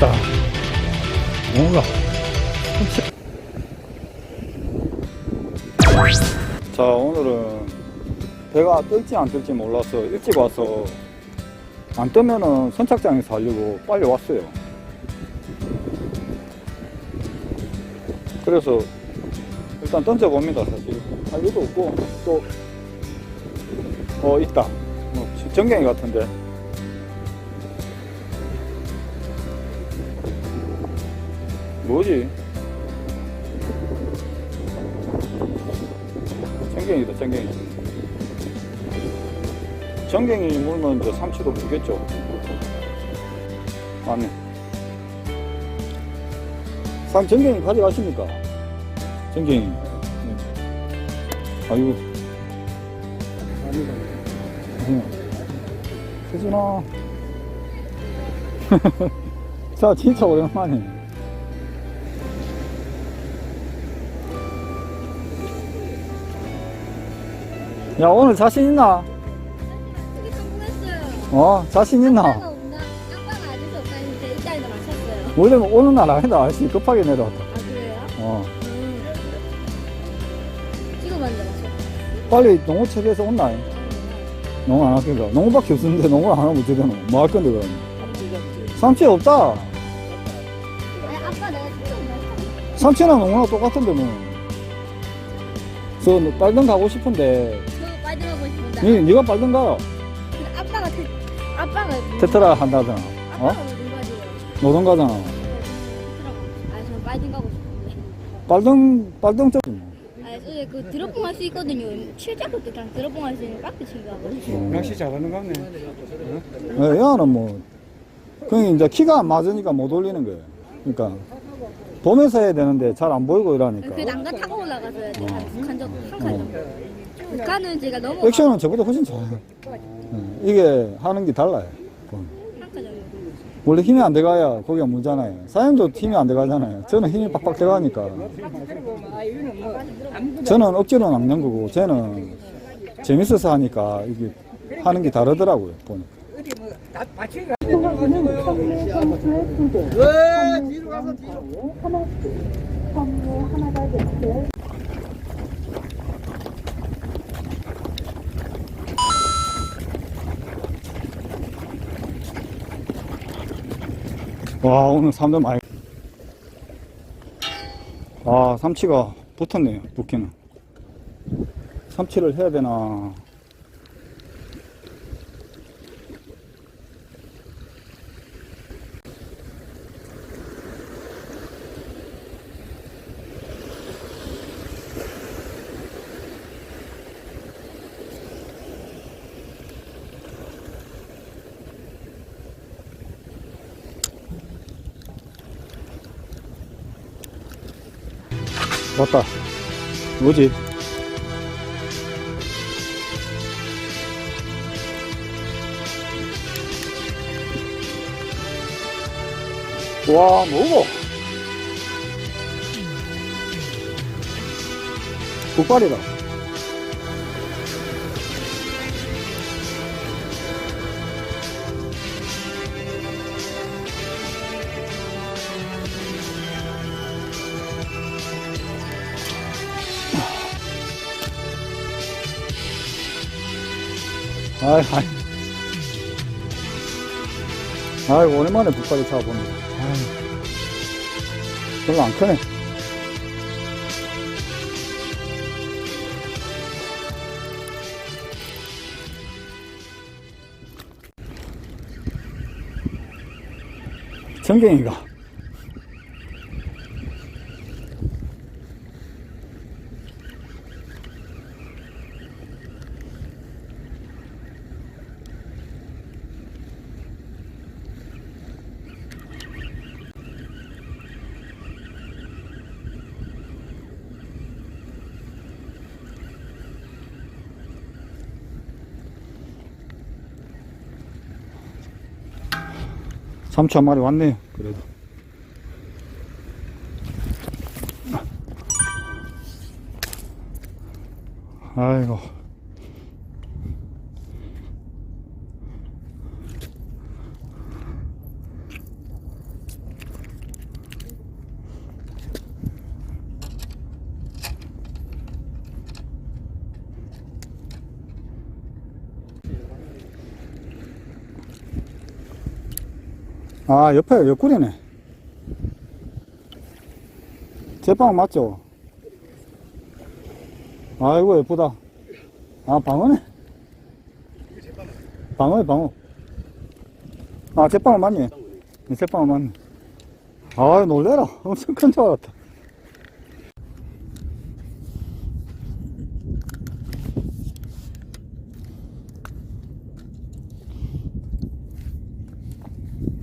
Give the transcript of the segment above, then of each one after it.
왔다. 뭔가. 자, 오늘은 배가 뜰지 안 뜰지 몰라서 일찍 와서 안 뜨면은 선착장에서 하려고 빨리 왔어요. 그래서 일단 던져봅니다, 사실. 할 일도 없고, 또, 어, 있다. 뭐, 전갱이 같은데. 뭐지? 전갱이다, 전갱이. 전갱이 물면 이제 삼치도 물겠죠. 맞네. sam 전갱이 가져가십니까? 네. 아유. 혜준아. 자, 진짜 오랜만에. 야, 오늘 자신 있나? 크게 성공했어요. 어, 자신 있나? 아빠가 없나? 아빠가 아직 없다는데 이 자리도 마셨어요. 원래 오는 날 아니다. 아저씨 급하게 내려왔다. 아 그래요? 어. 음. 찍어봤는데 마셨어요. 빨리 농어체에서 온나? 농어 안 할게가. 농어밖에 없는데 농어 안 하면 어떻게 되노? 뭐 할 건데, 그럼? 삼치 없다. 아니 아빠 내가. 삼치랑 농어랑 똑같은데, 뭐. 저 빨등 가고 싶은데. 니, 니가 빨등 가. 근데 아빠가 테, 아빠가 테트라 한다잖아. 어? 아빠가 무슨 가지고? 노동 가잖아. 테트라고. 저는 빠진 가고 싶은데. 빨등, 빨등 쪽. 아니 어제 그 드롭봉 할 수 있거든요. 실제로 그냥 드롭봉 할 수 있는 깍지 친거 하거든요. 낚시 잘하는 거 같네. 예, 얘는 뭐, 그냥 이제 키가 안 맞으니까 못 올리는 거예요. 그러니까, 봄에서 해야 되는데 잘 안 보이고 이러니까. 그 난간 타고 올라가서야 돼. 한 북한 정도 한칸 정도. 북한은 제가 넘어. 액션은 저보다 훨씬 잘해요. 예, 이게 하는 게 달라요. 정도. 원래 힘이 안 들어가야 거기가 문잖아요. 사장님도 힘이 안 들어가잖아요. 저는 힘이 빡빡 들어가니까. 저는 억지로 남는 거고, 쟤는 재밌어서 하니까 이게 하는 게 다르더라고요, 보니까. 와, 오늘 사람들 많이. 아, 삼치가 붙었네요, 붓기는. 삼치를 해야 되나. 왔다. 뭐지? 와, 뭐고? 국발이다. 아이, 아이. 아이, 오랜만에 북발이 잡아보네. 아이. 별로 안 크네. 전갱이가. 삼치 한 마리 왔네요. 그래도. 아이고. 아, 옆에 옆구리네. 제빵 맞죠? 아이고, 예쁘다. 아, 방어네. 방어네, 방어. 아, 제빵은 맞네. 네, 제빵은 맞네. 아, 놀래라. 엄청 큰 줄 알았다.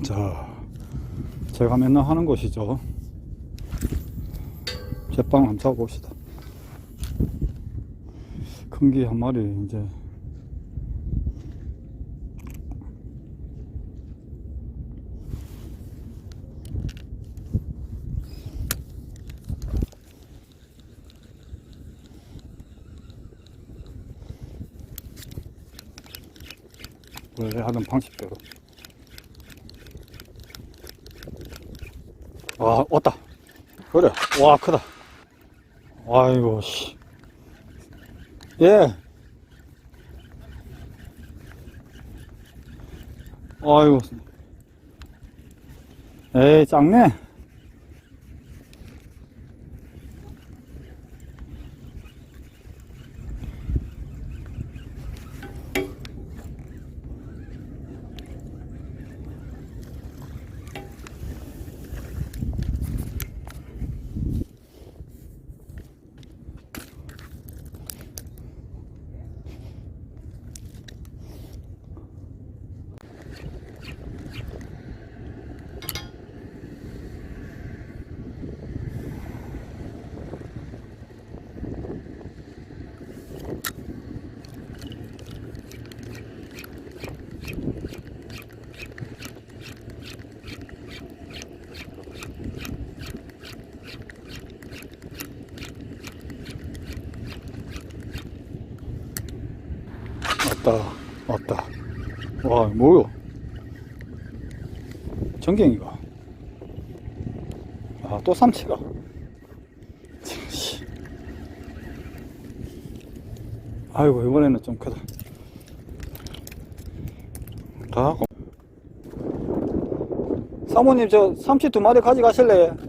자, 제가 맨날 하는 것이죠. 제빵 한번 잡아봅시다. 큰 게 한 마리 이제 원래 하던 방식대로 아 왔다 그래 와 크다 아이고 씨 예. 아이고. 에이, 작네. 왔다, 왔다. 와, 뭐요? 전갱이가. 아, 또 삼치가. 아이고, 이번에는 좀 크다. 다. 고- 사모님, 저 삼치 두 마리 가져가실래? 저.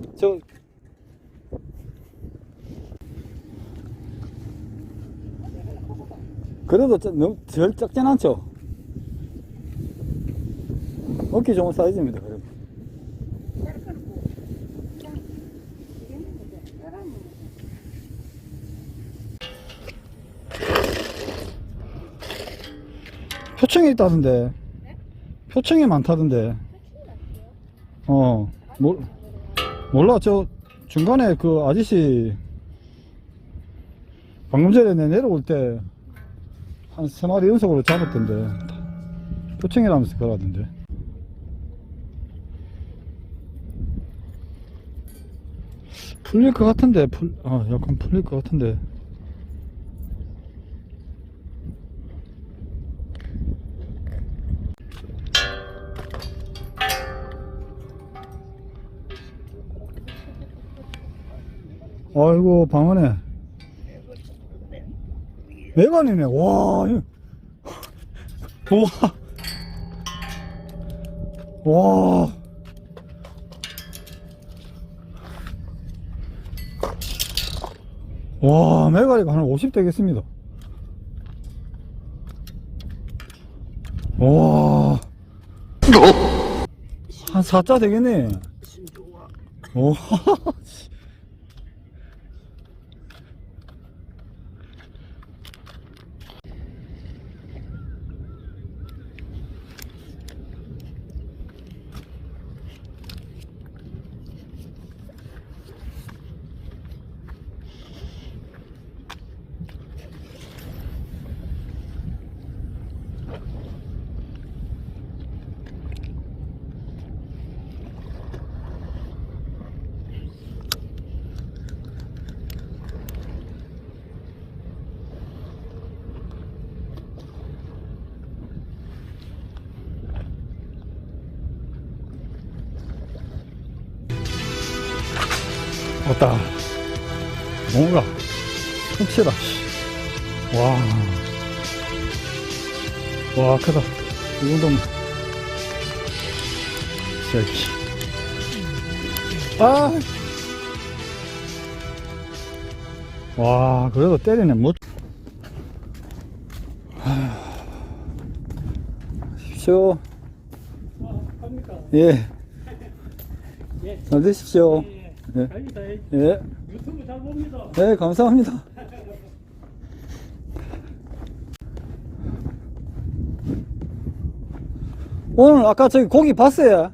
그래도 좀 너무 절 작진 않죠? 먹기 좋은 사이즈입니다, 그래도. 표층이 있다던데. 표층이 많다던데. 어, 뭐, 몰라, 저, 중간에 그 아저씨, 방금 전에 내 내려올 때, 한 세 마리 연속으로 잡았던데. 표층이라면서 그러던데. 풀릴 것 같은데, 풀, 아, 약간 풀릴 것 같은데. 아이고, 방어네. 메간이네, 와. 와. 와. 와, 메가리가 한 50 되겠습니다. 와. 한 4자 되겠네. 오. 왔다. 뭔가 훔치다. 씨. 와. 와, 크다. 이 정도면. 새끼. 아! 와, 그래도 때리네, 못. 십시오. 예. 잘 드십시오. 예. 알겠다. 예. 예. 유튜브 잘 봅니다. 네, 감사합니다. 오늘 아까 저기 고기 봤어요?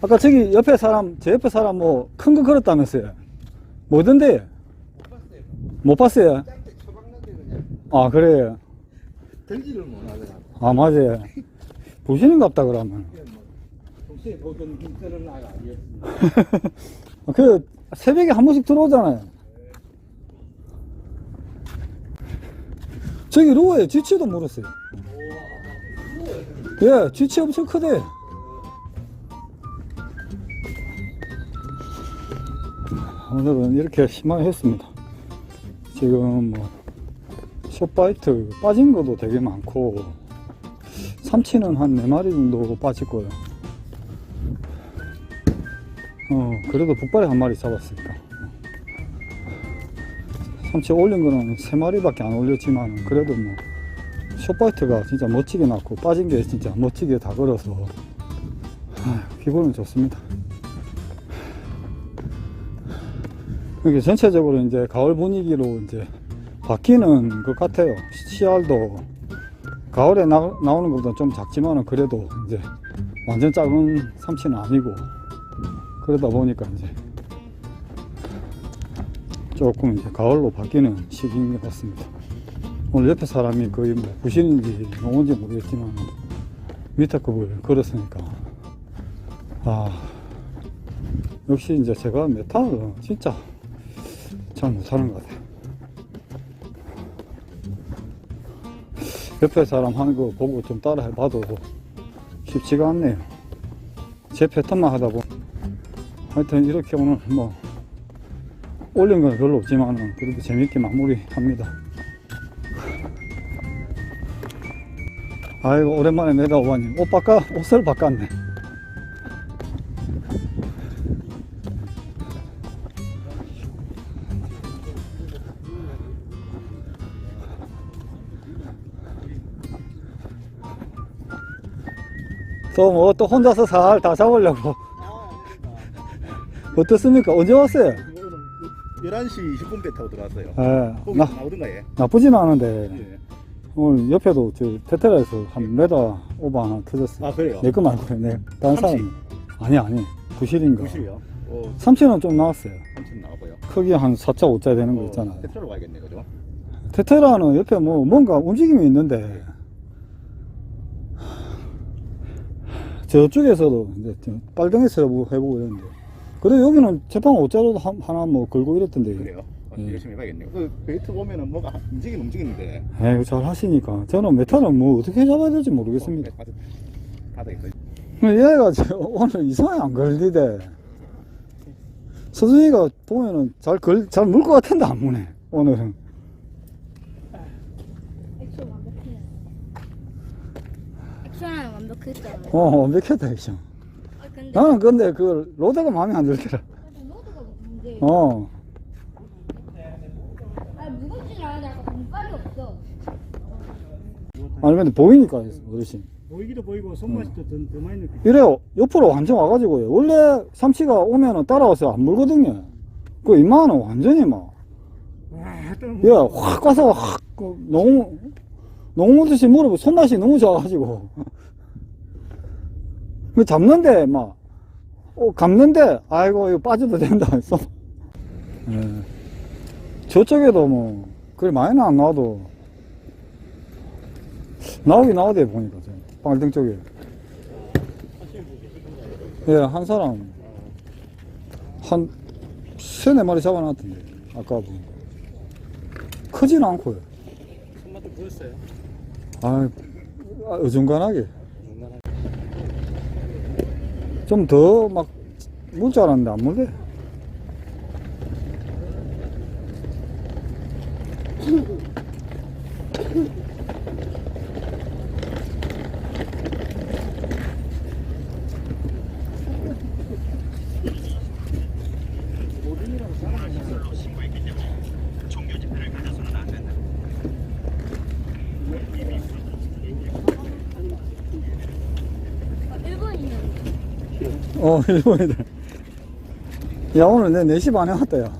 아까 저기 옆에 사람, 제 옆에 사람 뭐 큰 거 걸었다면서요? 뭐던데? 못 봤어요? 짧게 처박는데 그냥 아, 그래요? 들지를 못 하더라. 아, 맞아요. 보시는갑다, 그러면. 동시에 보던 김태를 나가 아니었습니다. 그, 새벽에 한 번씩 들어오잖아요. 저기 로어에 쥐치도 물었어요. 예, 쥐치 엄청 크대. 오늘은 이렇게 심하게 했습니다. 지금 뭐, 숏바이트 빠진 것도 되게 많고, 삼치는 한 4마리 정도 빠질 거예요. 어, 그래도 북발에 한 마리 잡았으니까. 삼치 올린 거는 세 마리밖에 안 올렸지만, 그래도 뭐, 숏바이트가 진짜 멋지게 났고, 빠진 게 진짜 멋지게 다 걸어서, 아휴, 기분은 좋습니다. 이게 전체적으로 이제 가을 분위기로 이제 바뀌는 것 같아요. 씨알도 가을에 나, 나오는 것보다 좀 작지만은 그래도 이제 완전 작은 삼치는 아니고, 그러다 보니까 이제 조금 이제 가을로 바뀌는 시기인 것 같습니다. 오늘 옆에 사람이 거의 뭐 부실인지 농어인지 모르겠지만 밑에 급을 걸었으니까 아 역시 이제 제가 메탈을 진짜 잘 못하는 것 같아요. 옆에 사람 하는 거 보고 좀 따라 해봐도 쉽지가 않네요. 제 패턴만 하다 보면 하여튼 이렇게 오늘 뭐 올린 건 별로 없지만 그래도 재밌게 마무리합니다. 아이고 오랜만에 내가 오바님 옷 바꿔 옷을 바꿨네. 또뭐 또 혼자서 살 다 잡으려고 어떻습니까? 언제 왔어요? 오늘 11시 20분 배 타고 들어왔어요. 예, 나, 나오던가 얘. 나쁘진 않은데 예. 오늘 옆에도 저 테테라에서 한 메다 오버 하나 터졌어요. 아 그래요? 내 거 말고 내 다른? 사람 아니 아니 부실인가? 구실이요? 어, 삼치는 좀 나왔어요. 삼촌 나와봐요. 크기 한 4차 5자 되는 거 있잖아요. 대표로 가야겠네, 그죠? 테테라는 옆에 뭐 뭔가 움직임이 있는데 저쪽에서도 이제 좀 해보고, 해보고 이랬는데 그래 여기는 제빵 5자로도 하나 뭐 걸고 이랬던데 그래요? 어, 예. 열심히 해봐야겠네요. 그 베이트 보면은 뭐가 움직이는 움직이는데. 에이 잘 하시니까 저는 메탈은 뭐 어떻게 잡아야 될지 모르겠습니다. 어, 바닥 있어. 얘가 저 오늘 이상하게 안 걸리대. 서준이가 보면은 잘 걸, 잘 물 것 같은데 안 무네, 오늘은. 액션 완벽해. 액션은 완벽했잖아. 어, 완벽했다, 액션. 아, 근데 나는 근데 그 로드가 마음에 안 들더라. 노드가 문제. 어, 아 무겁진 않은데 약간 눈깔이 없어. 아니 근데 보이니까, 어르신. 보이기도 보이고 손맛이 더, 더, 더 많이 느껴. 이래요, 옆으로 완전 와가지고요. 원래 삼치가 오면은 따라와서 안 물거든요. 그 이마는 완전히 막, 와, 또 예, 확 가서 확, 그 너무, 너무 물듯이 물어보 손맛이 너무 좋아가지고. 그 잡는데, 막, 어, 감는데, 아이고, 이거 빠져도 된다, 했어. 예. 저쪽에도 뭐, 그리 많이는 안 나와도, 나오긴 나오대, 보니까, 저, 빨등 쪽에. 예, 한 사람, 한, 세네 마리 잡아놨던데, 아까 보니까. 크진 않고요. 손맛도 보였어요. 아, 아, 어중간하게. 좀 더 막 물 줄 알았는데 안 물래. 어, 일본 애들. 야, 오늘 내 4시 반에 왔다, 야.